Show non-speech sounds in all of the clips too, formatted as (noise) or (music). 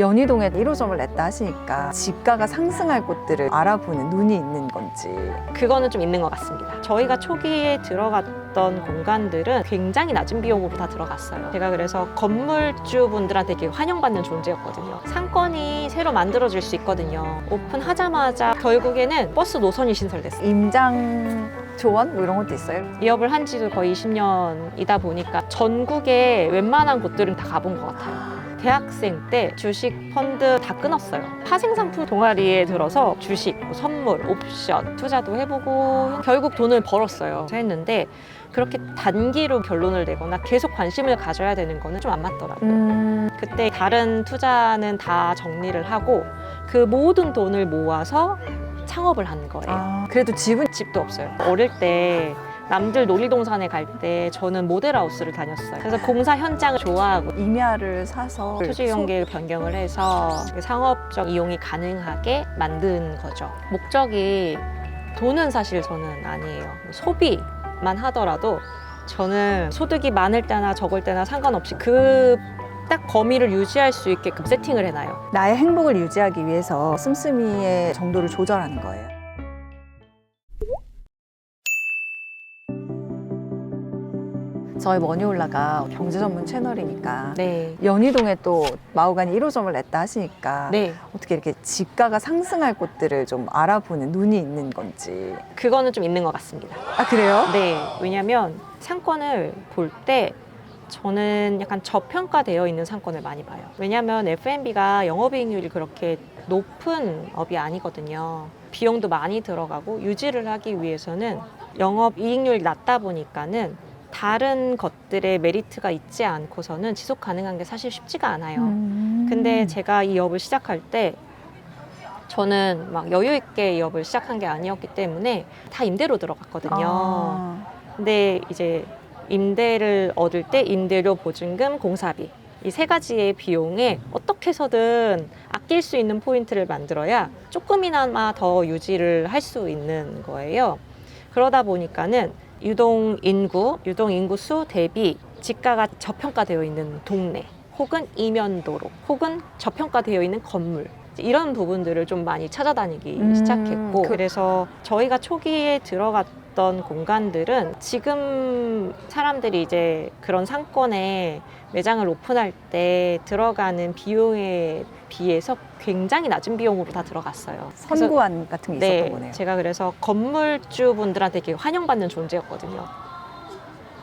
연희동에 1호점을 냈다 하시니까 지가가 상승할 곳들을 알아보는 눈이 있는 건지 그거는 좀 있는 것 같습니다. 저희가 초기에 들어갔던 공간들은 굉장히 낮은 비용으로 다 들어갔어요. 제가 그래서 건물주분들한테 되게 환영받는 존재였거든요. 상권이 새로 만들어질 수 있거든요. 오픈하자마자 결국에는 버스 노선이 신설됐어요. 임장 조언 뭐 이런 것도 있어요? 기업을 한 지도 거의 20년이다 보니까 전국에 웬만한 곳들은 다 가본 것 같아요. 대학생 때 주식 펀드 다 끊었어요. 파생상품 동아리에 들어서 주식, 뭐 선물, 옵션 투자도 해보고 결국 돈을 벌었어요. 했는데 그렇게 단기로 결론을 내거나 계속 관심을 가져야 되는 거는 좀 안 맞더라고요. 음, 그때 다른 투자는 다 정리를 하고 그 모든 돈을 모아서 창업을 한 거예요. 아, 그래도 집은 집도 없어요. 어릴 때 남들 놀이동산에 갈 때 저는 모델하우스를 다녔어요. 그래서 공사 현장을 좋아하고 임야를 사서 토지 경계 변경을 해서 상업적 이용이 가능하게 만든 거죠. 목적이 돈은 사실 저는 아니에요. 소비만 하더라도 저는 소득이 많을 때나 적을 때나 상관없이 그 딱 범위를 유지할 수 있게끔 세팅을 해놔요. 나의 행복을 유지하기 위해서 씀씀이의 정도를 조절하는 거예요. 저희 머니올라가 경제 전문 채널이니까 네. 연희동에 또 마오가니 1호점을 냈다 하시니까 네. 어떻게 이렇게 지가가 상승할 곳들을 좀 알아보는 눈이 있는 건지. 그거는 좀 있는 것 같습니다. 아 그래요? 네, 왜냐하면 상권을 볼 때 저는 약간 저평가되어 있는 상권을 많이 봐요. 왜냐하면 F&B가 영업이익률이 그렇게 높은 업이 아니거든요. 비용도 많이 들어가고 유지를 하기 위해서는 영업이익률이 낮다 보니까는 다른 것들의 메리트가 있지 않고서는 지속 가능한 게 사실 쉽지가 않아요. 음. 근데 제가 이 업을 시작할 때 저는 막 여유 있게 이 업을 시작한 게 아니었기 때문에 다 임대로 들어갔거든요. 아, 근데 이제 임대를 얻을 때 임대료 보증금 공사비 이 세 가지의 비용에 어떻게 해서든 아낄 수 있는 포인트를 만들어야 조금이나마 더 유지를 할 수 있는 거예요. 그러다 보니까는 유동 인구, 유동 인구 수 대비 지가가 저평가되어 있는 동네 혹은 이면도로 혹은 저평가되어 있는 건물. 이런 부분들을 좀 많이 찾아다니기 음, 시작했고 그- 그래서 저희가 초기에 들어갔던 공간들은 지금 사람들이 이제 그런 상권에 매장을 오픈할 때 들어가는 비용에 비해서 굉장히 낮은 비용으로 다 들어갔어요. 선구안 같은 게 있었던 네, 거네요. 제가 그래서 건물주 분들한테 되게 환영받는 존재였거든요.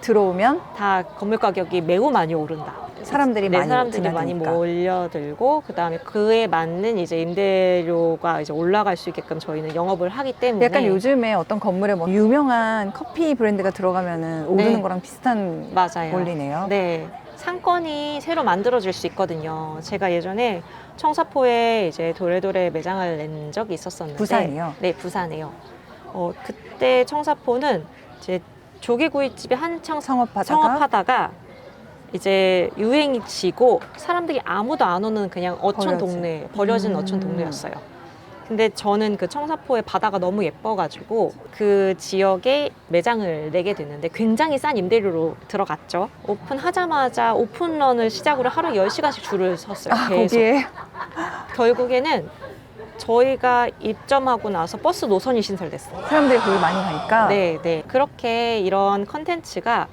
들어오면 다 건물 가격이 매우 많이 오른다. 사람들이 네, 많이 사람들이 많이 드나드니까. 몰려들고 그다음에 그에 맞는 이제 임대료가 이제 올라갈 수 있게끔 저희는 영업을 하기 때문에 약간 요즘에 어떤 건물에 뭐 유명한 커피 브랜드가 들어가면은 오르는 네. 거랑 비슷한 맞아요. 원리네요. 네. 상권이 새로 만들어질 수 있거든요. 제가 예전에 청사포에 이제 도래도래 매장을 낸 적이 있었었는데 부산이요? 네, 부산에요. 어, 그때 청사포는 이제 조개구이집이 한창 성업하다가 성업하다가 이제 유행이 지고 사람들이 아무도 안 오는 그냥 어촌 버려진. 동네 버려진 음. 어촌 동네였어요. 근데 저는 그 청사포의 바다가 너무 예뻐가지고 그 지역에 매장을 내게 됐는데 굉장히 싼 임대료로 들어갔죠. 오픈하자마자 오픈런을 시작으로 하루 10시간씩 줄을 섰어요. 아, 계속. 거기에 결국에는 저희가 입점하고 나서 버스 노선이 신설됐어요. 사람들이 거기 많이 가니까 네, 네. 그렇게 이런 컨텐츠가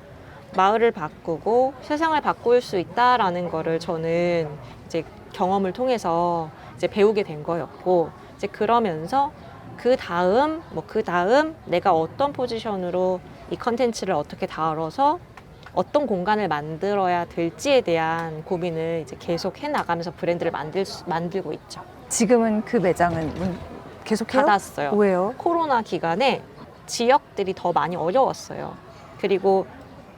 마을을 바꾸고 세상을 바꿀 수 있다라는 거를 저는 이제 경험을 통해서 이제 배우게 된 거였고 이제 그러면서 그 다음 뭐 그 다음 내가 어떤 포지션으로 이 컨텐츠를 어떻게 다뤄서 어떤 공간을 만들어야 될지에 대한 고민을 이제 계속 해 나가면서 브랜드를 만들 수- 만들고 있죠. 지금은 그 매장은 문 계속해요? 닫았어요. 왜요? 코로나 기간에 지역들이 더 많이 어려웠어요. 그리고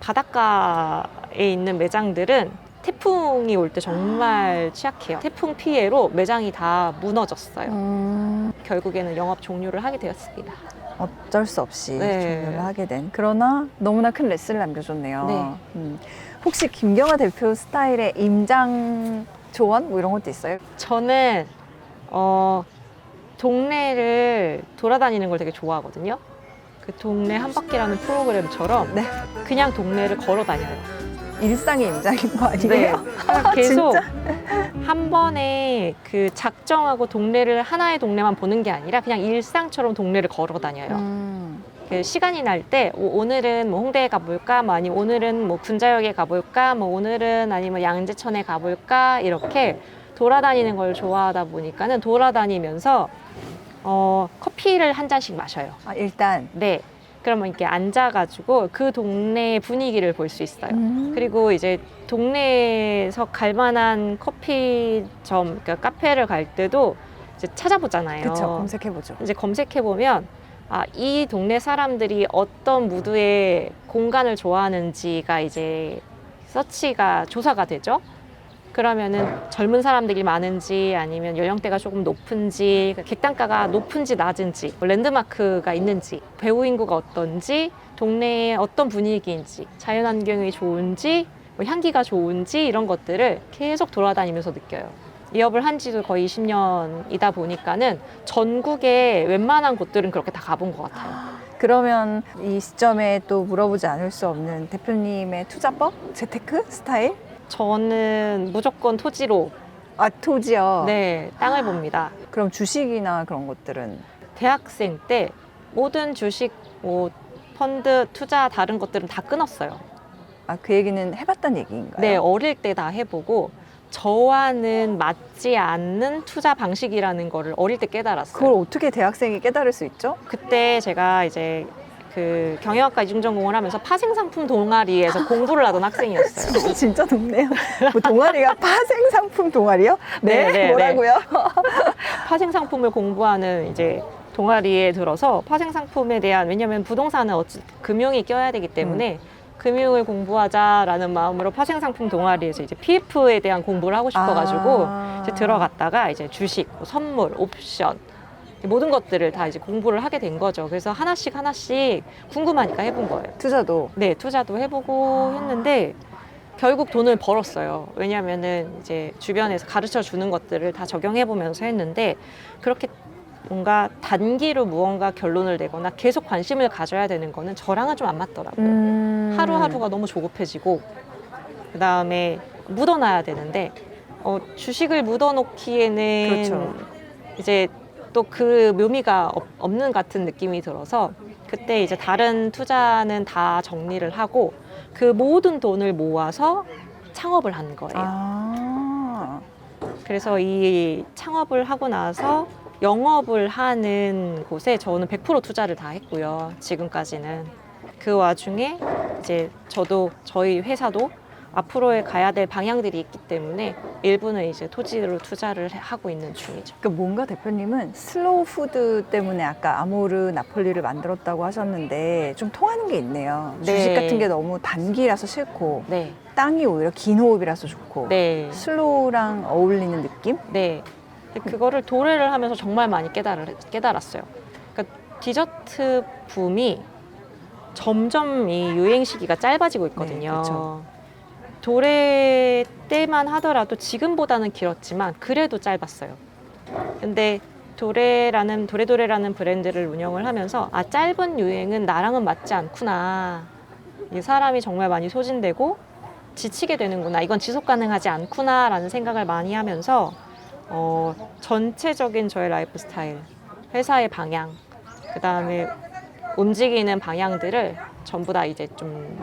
바닷가에 있는 매장들은 태풍이 올 때 정말 취약해요. 태풍 피해로 매장이 다 무너졌어요. 음, 결국에는 영업 종료를 하게 되었습니다. 어쩔 수 없이 네. 종료를 하게 된 그러나 너무나 큰 레슨을 남겨줬네요. 네. 음. 혹시 김경아 대표 스타일의 임장 조언 뭐 이런 것도 있어요? 저는 어, 동네를 돌아다니는 걸 되게 좋아하거든요. 그 동네 한 바퀴라는 프로그램처럼 네. 그냥 동네를 걸어 다녀요. 일상의 임장인 거 네. (laughs) 아니에요? 계속 진짜? 한 번에 그 작정하고 동네를 하나의 동네만 보는 게 아니라 그냥 일상처럼 동네를 걸어 다녀요. 음. 그 시간이 날 때 오늘은 뭐 홍대에 가볼까, 뭐 아니면 오늘은 뭐 군자역에 가볼까, 뭐 오늘은 아니면 양재천에 가볼까 이렇게 돌아다니는 걸 좋아하다 보니까는 돌아다니면서 어, 커피를 한 잔씩 마셔요. 아, 일단 네. 그러면 이렇게 앉아가지고 그 동네의 분위기를 볼 수 있어요. 음. 그리고 이제 동네에서 갈 만한 커피점, 그러니까 카페를 갈 때도 이제 찾아보잖아요. 그쵸 검색해 보죠. 이제 검색해 보면 아, 이 동네 사람들이 어떤 무드의 공간을 좋아하는지가 이제 서치가 조사가 되죠. 그러면은 젊은 사람들이 많은지 아니면 연령대가 조금 높은지 그 객단가가 높은지 낮은지 뭐 랜드마크가 있는지 배우 인구가 어떤지 동네에 어떤 분위기인지 자연환경이 좋은지 뭐 향기가 좋은지 이런 것들을 계속 돌아다니면서 느껴요. 이 업을 한 지도 거의 20년이다 보니까는 전국의 웬만한 곳들은 그렇게 다 가본 것 같아요. 그러면 이 시점에 또 물어보지 않을 수 없는 대표님의 투자법, 재테크 스타일? 저는 무조건 토지로 아 토지요. 네 땅을 봅니다. 그럼 주식이나 그런 것들은 대학생 때 모든 주식, 뭐 펀드, 투자 다른 것들은 다 끊었어요. 아 그 얘기는 해봤단 얘기인가요? 네, 어릴 때 다 해보고 저와는 맞지 않는 투자 방식이라는 거를 어릴 때 깨달았어요. 그걸 어떻게 대학생이 깨달을 수 있죠? 그때 제가 이제 그 경영학과 이중전공을 하면서 파생상품 동아리에서 공부를 하던 학생이었어요. (laughs) 진짜 높네요. 뭐 동아리가 (laughs) 파생 상품 동아리요? 네, 네, 네, 뭐라고요? (laughs) 파생상품을 공부하는 이제 동아리에 들어서 파생상품에 대한 왜냐하면 부동산은 어찌 금융이 껴야 되기 때문에 금융을 공부하자라는 마음으로 파생상품 동아리에서 이제 PF에 대한 공부를 하고 싶어가지고 아. 이제 들어갔다가 이제 주식, 뭐 선물, 옵션 모든 것들을 다 이제 공부를 하게 된 거죠. 그래서 하나씩 하나씩 궁금하니까 해본 거예요. 투자도 네, 투자도 해보고 아. 했는데 결국 돈을 벌었어요. 왜냐하면은 이제 주변에서 가르쳐 주는 것들을 다 적용해 보면서 했는데 그렇게 뭔가 단기로 무언가 결론을 내거나 계속 관심을 가져야 되는 거는 저랑은 좀 안 맞더라고요. 음. 하루하루가 너무 조급해지고 그 다음에 묻어놔야 되는데 어, 주식을 묻어놓기에는 그렇죠. 이제 또 그 묘미가 없- 없는 같은 느낌이 들어서 그때 이제 다른 투자는 다 정리를 하고 그 모든 돈을 모아서 창업을 한 거예요. 아. 그래서 이 창업을 하고 나서 영업을 하는 곳에 저는 100% 투자를 다 했고요. 지금까지는. 그 와중에 이제 저도 저희 회사도 앞으로에 가야 될 방향들이 있기 때문에 일부는 이제 토지로 투자를 해- 하고 있는 중이죠. 그 뭔가 대표님은 슬로우 푸드 때문에 아까 아모르 나폴리를 만들었다고 하셨는데 좀 통하는 게 있네요. 네. 주식 같은 게 너무 단기라서 싫고 네. 땅이 오히려 긴 호흡이라서 좋고 네. 슬로우랑 어울리는 느낌? 네. 그거를 도래를 하면서 정말 많이 깨달을, 깨달았어요. 그러니까 디저트 붐이 점점 이 유행 시기가 짧아지고 있거든요. 네, 그쵸. 도래 때만 하더라도 지금보다는 길었지만 그래도 짧았어요. 근데 도래라는 도래도래라는 브랜드를 운영을 하면서 아 짧은 유행은 나랑은 맞지 않구나. 이 사람이 정말 많이 소진되고 지치게 되는구나. 이건 지속 가능하지 않구나라는 생각을 많이 하면서 어, 전체적인 저의 라이프 스타일, 회사의 방향, 그 다음에 움직이는 방향들을 전부 다 이제 좀,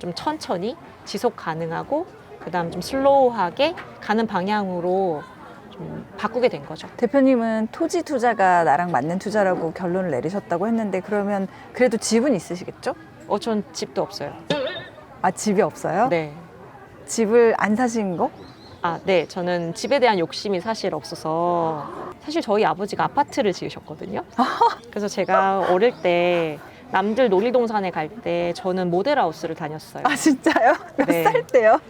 좀 천천히 지속 가능하고, 그 다음 좀 슬로우하게 가는 방향으로 좀 바꾸게 된 거죠. 대표님은 토지 투자가 나랑 맞는 투자라고 결론을 내리셨다고 했는데 그러면 그래도 집은 있으시겠죠? 어, 전 집도 없어요. 아 집이 없어요? 네. 집을 안 사신 거? 아, 네. 저는 집에 대한 욕심이 사실 없어서 사실 저희 아버지가 아파트를 지으셨거든요. (laughs) 그래서 제가 어릴 때 남들 놀이동산에 갈 때 저는 모델하우스를 다녔어요. 아 진짜요? (laughs) 몇 네. 살 때요?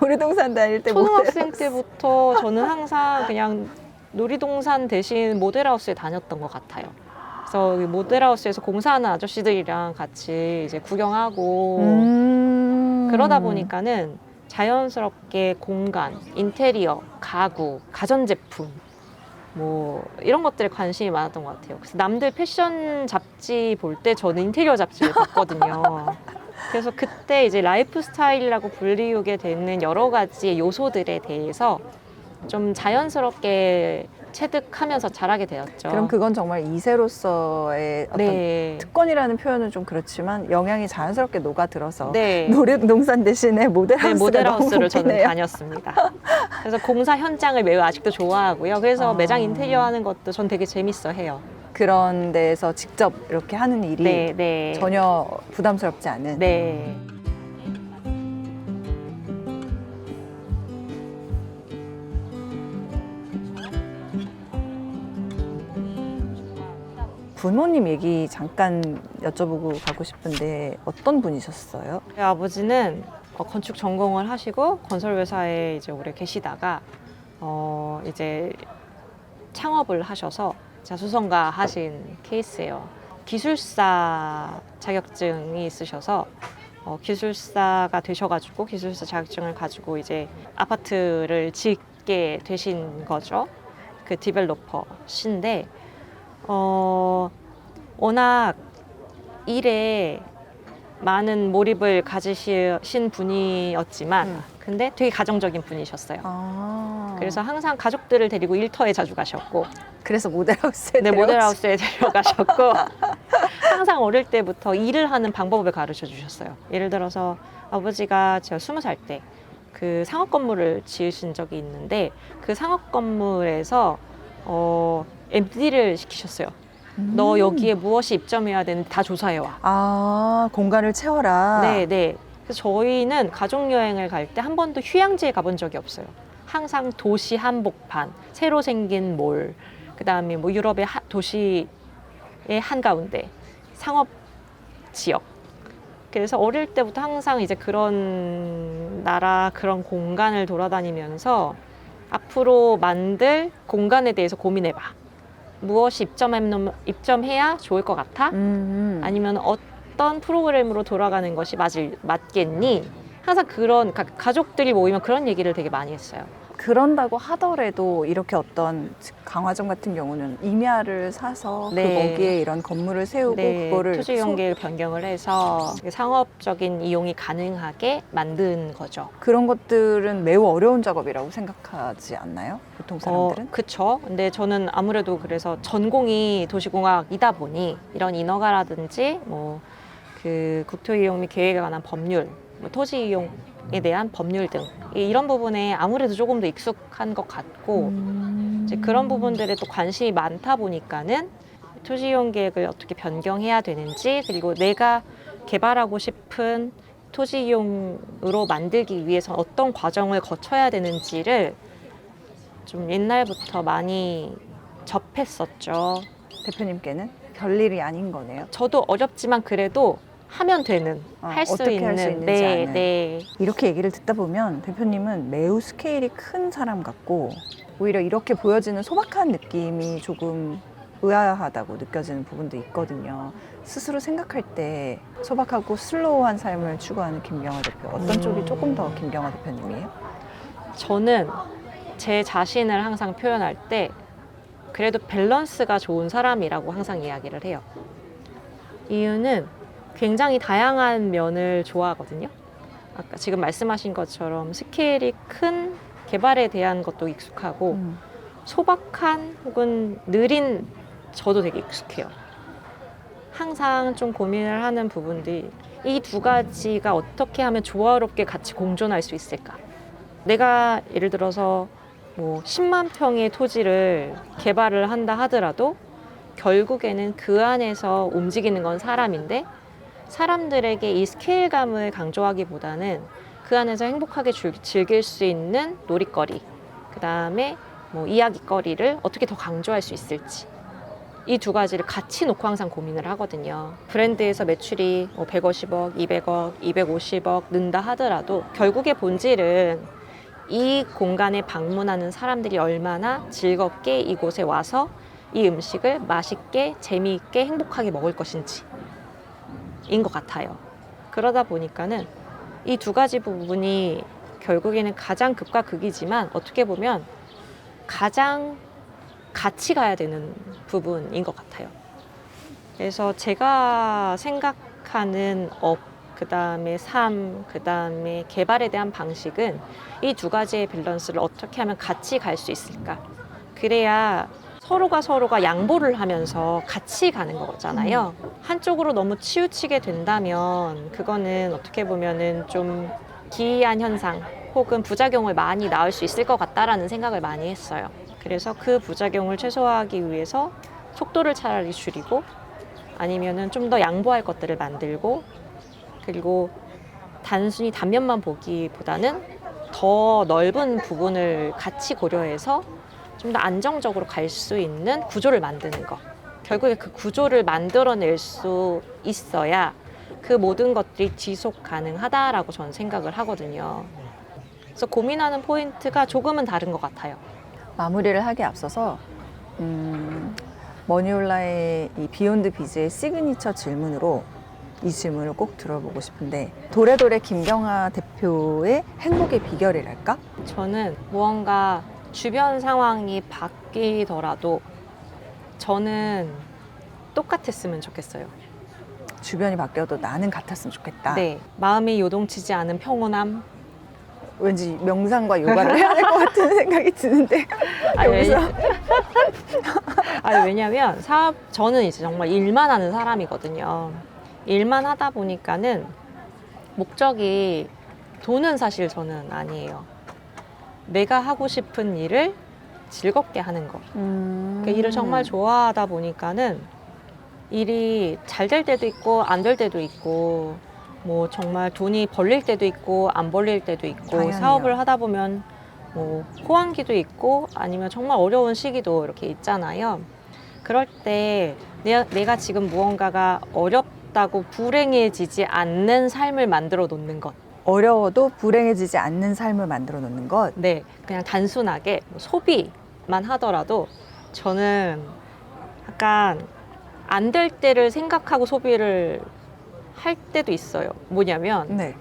놀이동산 다닐 때 초등학생 때부터 저는 항상 그냥 놀이동산 대신 모델하우스에 다녔던 것 같아요. 그래서 이 모델하우스에서 공사하는 아저씨들이랑 같이 이제 구경하고 음. 그러다 보니까는 자연스럽게 공간, 인테리어, 가구, 가전제품 뭐 이런 것들에 관심이 많았던 것 같아요. 그래서 남들 패션 잡지 볼 때 저는 인테리어 잡지를 봤거든요. (laughs) 그래서 그때 이제 라이프 스타일이라고 불리우게 되는 여러 가지 요소들에 대해서 좀 자연스럽게 체득하면서 자라게 되었죠. 그럼 그건 정말 이세로서의 어떤 네. 특권이라는 표현은 좀 그렇지만 영향이 자연스럽게 녹아들어서 네. (laughs) 노릇농산 대신에 네, 모델하우스가 너무 모델하우스를 저는 웃기네요. 다녔습니다. 그래서 공사 현장을 매우 아직도 좋아하고요. 그래서 아. 매장 인테리어 하는 것도 전 되게 재밌어 해요. 그런 데서 직접 이렇게 하는 일이 네, 네. 전혀 부담스럽지 않은 네. 부모님 얘기 잠깐 여쭤보고 가고 싶은데 어떤 분이셨어요? 저희 아버지는 어, 건축 전공을 하시고 건설 회사에 이제 오래 계시다가 어 이제 창업을 하셔서 자수성가 하신 케이스예요. 기술사 자격증이 있으셔서 어, 기술사가 되셔가지고 기술사 자격증을 가지고 이제 아파트를 짓게 되신 거죠. 그 디벨로퍼신데 어 워낙 일에 많은 몰입을 가지신 분이었지만 음. 근데 되게 가정적인 분이셨어요. 아, 그래서 항상 가족들을 데리고 일터에 자주 가셨고 그래서 모델하우스에 네, 모델하우스에 데려가셨고 (laughs) 항상 어릴 때부터 일을 하는 방법을 가르쳐 주셨어요. 예를 들어서 아버지가 제가 스무 살 때 그 상업 건물을 지으신 적이 있는데 그 상업 건물에서 어, MD를 시키셨어요. 음. 너 여기에 무엇이 입점해야 되는지 다 조사해 와. 아 공간을 채워라. 네, 네. 그래서 저희는 가족 여행을 갈 때 한 번도 휴양지에 가본 적이 없어요. 항상 도시 한복판, 새로 생긴 몰, 그다음에 뭐 유럽의 하- 도시의 한 가운데 상업 지역. 그래서 어릴 때부터 항상 이제 그런 나라 그런 공간을 돌아다니면서 앞으로 만들 공간에 대해서 고민해봐. 무엇이 입점해- 입점해야 좋을 것 같아? 음. 아니면 어떤 프로그램으로 돌아가는 것이 맞을, 맞겠니? 항상 그런 가, 가족들이 모이면 그런 얘기를 되게 많이 했어요. 그런다고 하더라도 이렇게 어떤 강화점 같은 경우는 임야를 사서 네. 그 거기에 이런 건물을 세우고 그거를 토지 이용계를 변경을 해서 상업적인 이용이 가능하게 만든 거죠. 소- 그런 것들은 매우 어려운 작업이라고 생각하지 않나요? 보통 사람들은? 어, 그쵸. 근데 저는 아무래도 그래서 전공이 도시공학이다 보니 이런 인허가라든지 뭐 그 국토 이용 및 계획에 관한 법률, 뭐 토지 이용 에 대한 법률 등 이- 이런 부분에 아무래도 조금 더 익숙한 것 같고 음. 이제 그런 부분들에 또 관심이 많다 보니까는 토지 이용 계획을 어떻게 변경해야 되는지 그리고 내가 개발하고 싶은 토지 이용으로 만들기 위해서 어떤 과정을 거쳐야 되는지를 좀 옛날부터 많이 접했었죠. 대표님께는 별일이 아닌 거네요. 저도 어렵지만 그래도 하면 되는 아, 할수 어떻게 있는 할수 있는지 네, 아는. 네. 이렇게 얘기를 듣다 보면 대표님은 매우 스케일이 큰 사람 같고 오히려 이렇게 보여지는 소박한 느낌이 조금 의아하다고 느껴지는 부분도 있거든요. 스스로 생각할 때 소박하고 슬로우한 삶을 추구하는 김경화 대표 어떤 음. 쪽이 조금 더 김경화 대표님이에요? 저는 제 자신을 항상 표현할 때 그래도 밸런스가 좋은 사람이라고 항상 이야기를 해요. 이유는 굉장히 다양한 면을 좋아하거든요. 아까 지금 말씀하신 것처럼 스케일이 큰 개발에 대한 것도 익숙하고 음. 소박한 혹은 느린 저도 되게 익숙해요. 항상 좀 고민을 하는 부분들이 이 두 가지가 어떻게 하면 조화롭게 같이 공존할 수 있을까? 내가 예를 들어서 뭐 10만 평의 토지를 개발을 한다 하더라도 결국에는 그 안에서 움직이는 건 사람인데 사람들에게 이 스케일감을 강조하기보다는 그 안에서 행복하게 즐- 즐길 수 있는 놀이거리, 그 다음에 뭐 이야기거리를 어떻게 더 강조할 수 있을지. 이 두 가지를 같이 놓고 항상 고민을 하거든요. 브랜드에서 매출이 뭐 150억, 200억, 250억 는다 하더라도 결국의 본질은 이 공간에 방문하는 사람들이 얼마나 즐겁게 이곳에 와서 이 음식을 맛있게, 재미있게, 행복하게 먹을 것인지 인 것 같아요. 그러다 보니까는 이 두 가지 부분이 결국에는 가장 극과 극이지만 어떻게 보면 가장 같이 가야 되는 부분인 것 같아요. 그래서 제가 생각하는 업 그 다음에 삶, 그 다음에 개발에 대한 방식은 이 두 가지의 밸런스를 어떻게 하면 같이 갈 수 있을까? 그래야 서로가 서로가 양보를 하면서 같이 가는 거잖아요. 한쪽으로 너무 치우치게 된다면 그거는 어떻게 보면은 좀 기이한 현상 혹은 부작용을 많이 낳을 수 있을 것 같다라는 생각을 많이 했어요. 그래서 그 부작용을 최소화하기 위해서 속도를 차라리 줄이고 아니면은 좀 더 양보할 것들을 만들고 그리고 단순히 단면만 보기보다는 더 넓은 부분을 같이 고려해서 좀 더 안정적으로 갈 수 있는 구조를 만드는 것. 결국에 그 구조를 만들어낼 수 있어야 그 모든 것들이 지속 가능하다라고 저는 생각을 하거든요. 그래서 고민하는 포인트가 조금은 다른 것 같아요. 마무리를 하기에 앞서서 음, 머니올라의 이 비욘드 비즈의 시그니처 질문으로 이 질문을 꼭 들어보고 싶은데 도래도래 김경아 대표의 행복의 비결이랄까? 저는 무언가 주변 상황이 바뀌더라도 저는 똑같았으면 좋겠어요. 주변이 바뀌어도 나는 같았으면 좋겠다. 네. 마음이 요동치지 않은 평온함. 왠지 명상과 요가를 해야 될 것 같은 생각이 드는데 아니, 여기서 (laughs) 아니, 왜냐면 사업, 저는 이제 정말 일만 하는 사람이거든요. 일만 하다 보니까는 목적이 돈은 사실 저는 아니에요. 내가 하고 싶은 일을 즐겁게 하는 거. 음... 그 일을 정말 좋아하다 보니까는 일이 잘 될 때도 있고 안 될 때도 있고 뭐 정말 돈이 벌릴 때도 있고 안 벌릴 때도 있고 당연히요. 사업을 하다 보면 뭐 호황기도 있고 아니면 정말 어려운 시기도 이렇게 있잖아요. 그럴 때 내가, 내가 지금 무언가가 어렵다고 불행해지지 않는 삶을 만들어 놓는 것. 어려워도 불행해지지 않는 삶을 만들어 놓는 것. 네, 그냥 단순하게 뭐 소비만 하더라도 저는 약간 안 될 때를 생각하고 소비를 할 때도 있어요. 뭐냐면 네.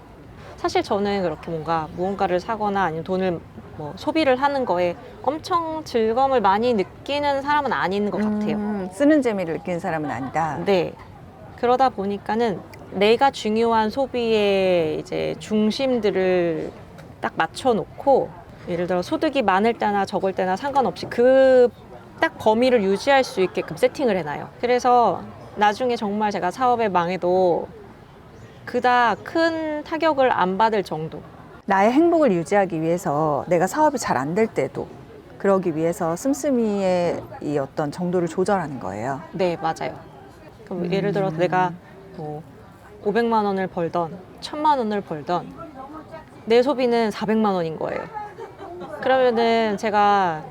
사실 저는 그렇게 뭔가 무언가를 사거나 아니면 돈을 뭐 소비를 하는 거에 엄청 즐거움을 많이 느끼는 사람은 아닌 것 같아요. 음, 쓰는 재미를 느끼는 사람은 아니다. 네. 그러다 보니까는 내가 중요한 소비의 이제 중심들을 딱 맞춰놓고 예를 들어 소득이 많을 때나 적을 때나 상관없이 그 딱 범위를 유지할 수 있게끔 세팅을 해놔요. 그래서 나중에 정말 제가 사업에 망해도 그닥 큰 타격을 안 받을 정도. 나의 행복을 유지하기 위해서 내가 사업이 잘 안 될 때도 그러기 위해서 씀씀이의 이 어떤 정도를 조절하는 거예요. 네, 맞아요. 그럼 음. 예를 들어 내가 뭐 500만 원을 벌던 1000만 원을 벌던 내 소비는 400만 원인 거예요. 그러면은 제가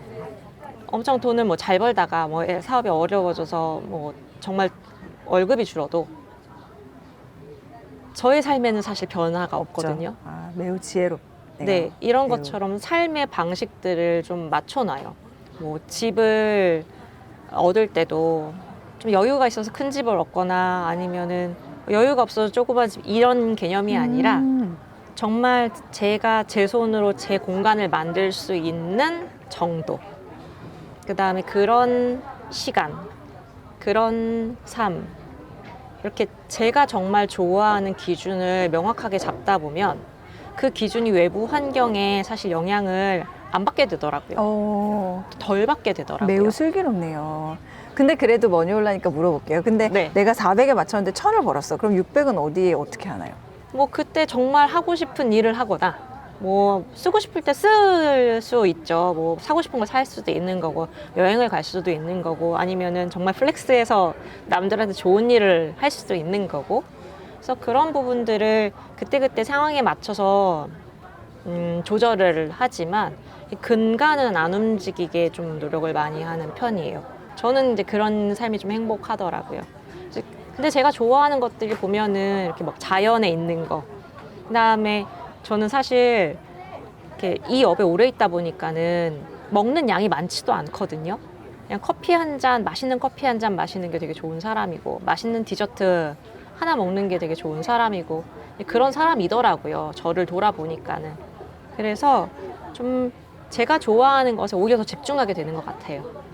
엄청 돈을 뭐 잘 벌다가 뭐 사업이 어려워져서 뭐 정말 월급이 줄어도 저의 삶에는 사실 변화가 없거든요. 아, 매우 지혜롭. 네, 이런 매우- 것처럼 삶의 방식들을 좀 맞춰놔요. 뭐 집을 얻을 때도 좀 여유가 있어서 큰 집을 얻거나 아니면은 여유가 없어서 조그만 집 이런 개념이 아니라 음, 정말 제가 제 손으로 제 공간을 만들 수 있는 정도. 그 다음에 그런 시간, 그런 삶. 이렇게 제가 정말 좋아하는 기준을 명확하게 잡다 보면 그 기준이 외부 환경에 사실 영향을 안 받게 되더라고요. 어, 덜 받게 되더라고요. 매우 슬기롭네요. 근데 그래도 머니 올라니까 물어볼게요. 근데 네. 내가 400에 맞췄는데 1000을 벌었어. 그럼 600은 어디에 어떻게 하나요? 뭐 그때 정말 하고 싶은 일을 하거나 뭐 쓰고 싶을 때 쓸 수 있죠. 뭐 사고 싶은 걸살 수도 있는 거고 여행을 갈 수도 있는 거고 아니면은 정말 플렉스해서 남들한테 좋은 일을 할 수도 있는 거고. 그래서 그런 부분들을 그때그때 상황에 맞춰서 음, 조절을 하지만 이 근간은 안 움직이게 좀 노력을 많이 하는 편이에요. 저는 이제 그런 삶이 좀 행복하더라고요. 근데 제가 좋아하는 것들이 보면은 이렇게 막 자연에 있는 거. 그다음에 저는 사실 이렇게 이 업에 오래 있다 보니까는 먹는 양이 많지도 않거든요. 그냥 커피 한 잔, 맛있는 커피 한 잔 마시는 게 되게 좋은 사람이고, 맛있는 디저트 하나 먹는 게 되게 좋은 사람이고, 그런 사람이더라고요. 저를 돌아보니까는. 그래서 좀 제가 좋아하는 것에 오히려 더 집중하게 되는 것 같아요.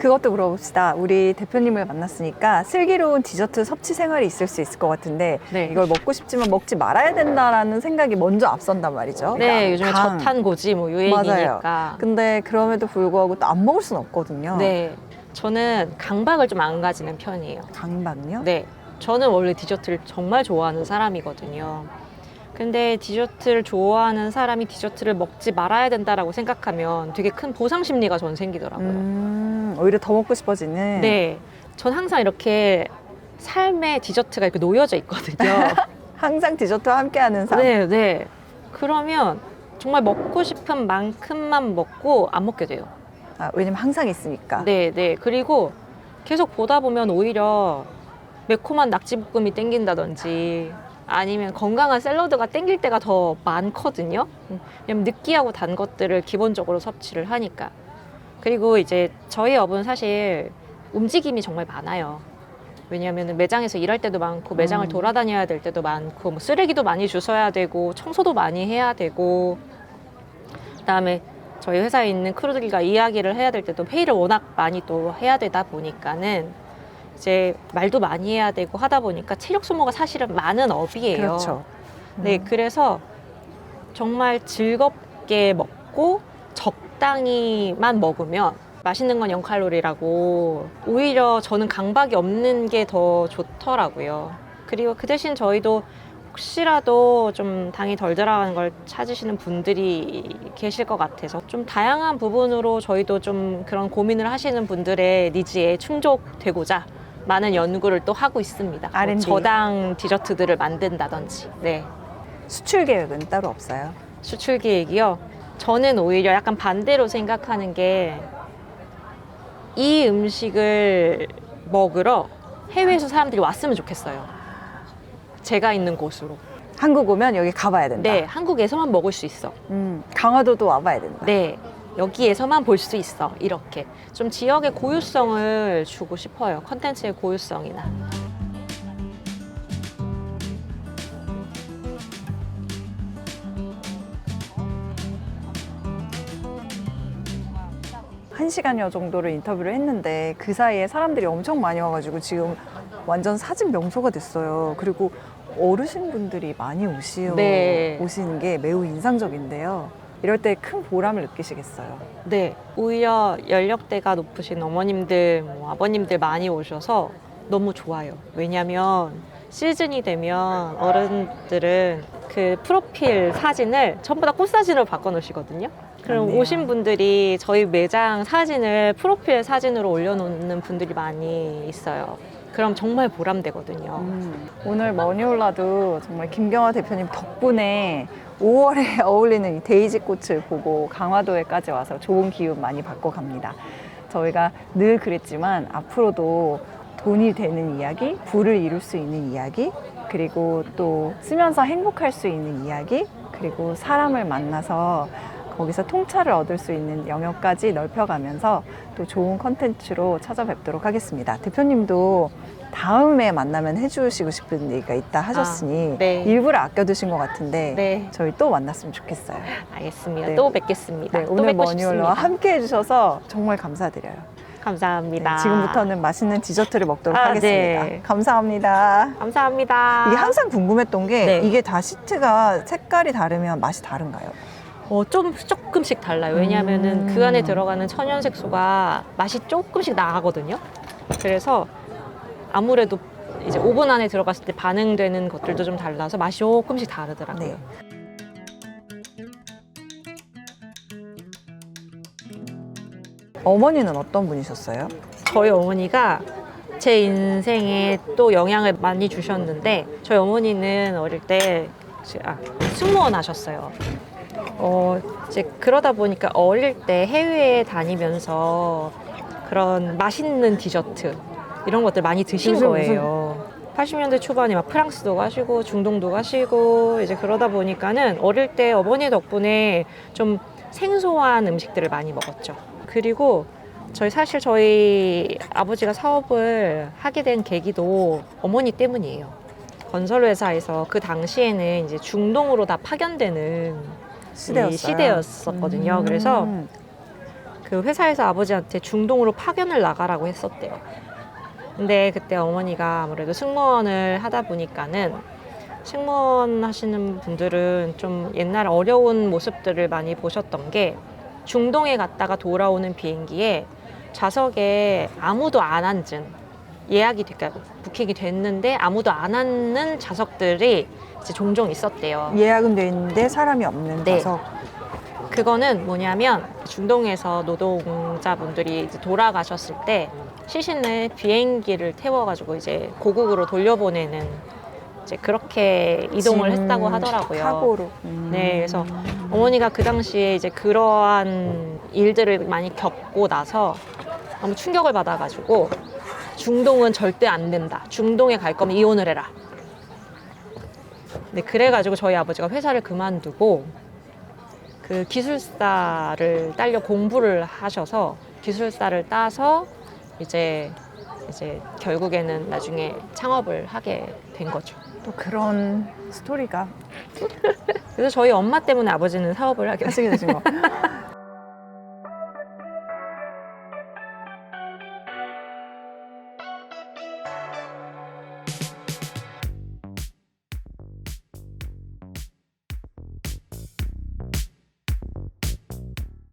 그것도 물어봅시다. 우리 대표님을 만났으니까 슬기로운 디저트 섭취 생활이 있을 수 있을 것 같은데 네. 이걸 먹고 싶지만 먹지 말아야 된다라는 생각이 먼저 앞선단 말이죠. 네, 그러니까 요즘에 당. 저탄고지 뭐 유행이니까. 근데 그럼에도 불구하고 또 안 먹을 수는 없거든요. 네. 저는 강박을 좀 안 가지는 편이에요. 강박요? 네. 저는 원래 디저트를 정말 좋아하는 사람이거든요. 근데 디저트를 좋아하는 사람이 디저트를 먹지 말아야 된다라고 생각하면 되게 큰 보상 심리가 전 생기더라고요. 음, 오히려 더 먹고 싶어지는. 네. 전 항상 이렇게 삶의 디저트가 이렇게 놓여져 있거든요. (laughs) 항상 디저트와 함께하는 삶. 네, 네. 그러면 정말 먹고 싶은 만큼만 먹고 안 먹게 돼요. 아, 왜냐면 항상 있으니까. 네, 네. 그리고 계속 보다 보면 오히려 매콤한 낙지볶음이 땡긴다든지 아니면 건강한 샐러드가 땡길 때가 더 많거든요. 왜냐면 느끼하고 단 것들을 기본적으로 섭취를 하니까. 그리고 이제 저희 업은 사실 움직임이 정말 많아요. 왜냐하면 매장에서 일할 때도 많고 매장을 음. 돌아다녀야 될 때도 많고 뭐 쓰레기도 많이 주워야 되고 청소도 많이 해야 되고 그다음에 저희 회사에 있는 크루들과 이야기를 해야 될 때도 회의를 워낙 많이 또 해야 되다 보니까는 이제 말도 많이 해야 되고 하다 보니까 체력 소모가 사실은 많은 업이에요. 그렇죠. 네, 음. 그래서 정말 즐겁게 먹고 적당히만 먹으면 맛있는 건 0칼로리라고 오히려 저는 강박이 없는 게 더 좋더라고요. 그리고 그 대신 저희도 혹시라도 좀 당이 덜 들어가는 걸 찾으시는 분들이 계실 것 같아서 좀 다양한 부분으로 저희도 좀 그런 고민을 하시는 분들의 니즈에 충족되고자 많은 연구를 또 하고 있습니다. 뭐 R&D. 저당 디저트들을 만든다든지. 네. 수출 계획은 따로 없어요. 수출 계획이요. 저는 오히려 약간 반대로 생각하는 게 이 음식을 먹으러 해외에서 사람들이 왔으면 좋겠어요. 제가 있는 곳으로. 한국 오면 여기 가봐야 된다. 네, 한국에서만 먹을 수 있어. 음, 강화도도 와봐야 된다. 네, 여기에서만 볼 수 있어. 이렇게. 좀 지역의 고유성을 주고 싶어요. 컨텐츠의 고유성이나. 한 시간여 정도를 인터뷰를 했는데 그 사이에 사람들이 엄청 많이 와가지고 지금 완전 사진 명소가 됐어요. 그리고 어르신분들이 많이 오시오, 네. 오시는 게 매우 인상적인데요. 이럴 때 큰 보람을 느끼시겠어요. 네, 오히려 연령대가 높으신 어머님들, 뭐 아버님들 많이 오셔서 너무 좋아요. 왜냐면 시즌이 되면 어른들은 그 프로필 사진을 전부 다 꽃사진으로 바꿔놓으시거든요. 그럼 맞네요. 오신 분들이 저희 매장 사진을 프로필 사진으로 올려놓는 분들이 많이 있어요. 그럼 정말 보람되거든요. 음, 오늘 머니올라도 정말 김경화 대표님 덕분에 5월에 (laughs) 어울리는 이 데이지 꽃을 보고 강화도에까지 와서 좋은 기운 많이 받고 갑니다. 저희가 늘 그랬지만 앞으로도 돈이 되는 이야기, 부를 이룰 수 있는 이야기, 그리고 또 쓰면서 행복할 수 있는 이야기, 그리고 사람을 만나서 거기서 통찰을 얻을 수 있는 영역까지 넓혀가면서 또 좋은 컨텐츠로 찾아뵙도록 하겠습니다. 대표님도 다음에 만나면 해주시고 싶은 얘기가 있다 하셨으니 네. 일부러 아껴두신 것 같은데 네, 저희 또 만났으면 좋겠어요. 알겠습니다. 네. 또 뵙겠습니다. 네, 또 오늘 머니올러와 싶습니다. 함께 해주셔서 정말 감사드려요. 감사합니다. 네, 지금부터는 맛있는 디저트를 먹도록 아, 하겠습니다. 네. 감사합니다. 감사합니다. 이게 항상 궁금했던 게 네. 이게 다 시트가 색깔이 다르면 맛이 다른가요? 어, 좀 조금씩 달라요. 왜냐하면은 음. 그 안에 들어가는 천연 색소가 맛이 조금씩 나거든요. 그래서 아무래도 이제 오븐 안에 들어갔을 때 반응되는 것들도 좀 달라서 맛이 조금씩 다르더라고요. 네. 어머니는 어떤 분이셨어요? 저희 어머니가 제 인생에 또 영향을 많이 주셨는데 저희 어머니는 어릴 때 아, 승무원 하셨어요. 어, 이제 그러다 보니까 어릴 때 해외에 다니면서 그런 맛있는 디저트 이런 것들 많이 드신 무슨, 거예요. 80년대 초반에 막 프랑스도 가시고 중동도 가시고 이제 그러다 보니까는 어릴 때 어머니 덕분에 좀 생소한 음식들을 많이 먹었죠. 그리고 저희 사실 저희 아버지가 사업을 하게 된 계기도 어머니 때문이에요. 건설 회사에서 그 당시에는 이제 중동으로 다 파견되는 시대였어요. 시대였었거든요. 음. 그래서 그 회사에서 아버지한테 중동으로 파견을 나가라고 했었대요. 근데 그때 어머니가 아무래도 승무원을 하다 보니까는 승무원 하시는 분들은 좀 옛날 어려운 모습들을 많이 보셨던 게 중동에 갔다가 돌아오는 비행기에 좌석에 아무도 안 앉은 예약이 그러니까 부킹이 됐는데 아무도 안 앉는 좌석들이 이제 종종 있었대요. 예약은 돼 있는데 사람이 없는 네. 좌석. 그거는 뭐냐면 중동에서 노동자분들이 이제 돌아가셨을 때 시신을 비행기를 태워가지고 이제 고국으로 돌려보내는 이제 그렇게 이동을 짐 했다고 하더라고요. 카고로. 음. 네, 그래서 어머니가 그 당시에 이제 그러한 일들을 많이 겪고 나서 너무 충격을 받아가지고 중동은 절대 안 된다. 중동에 갈 거면 이혼을 해라. 네, 그래가지고 저희 아버지가 회사를 그만두고 그 기술사를 딸려 공부를 하셔서 기술사를 따서 이제 이제 결국에는 나중에 창업을 하게 된 거죠. 또 그런 스토리가 그래서 저희 엄마 때문에 아버지는 사업을 하게 됐어요. 하시게 되신 거.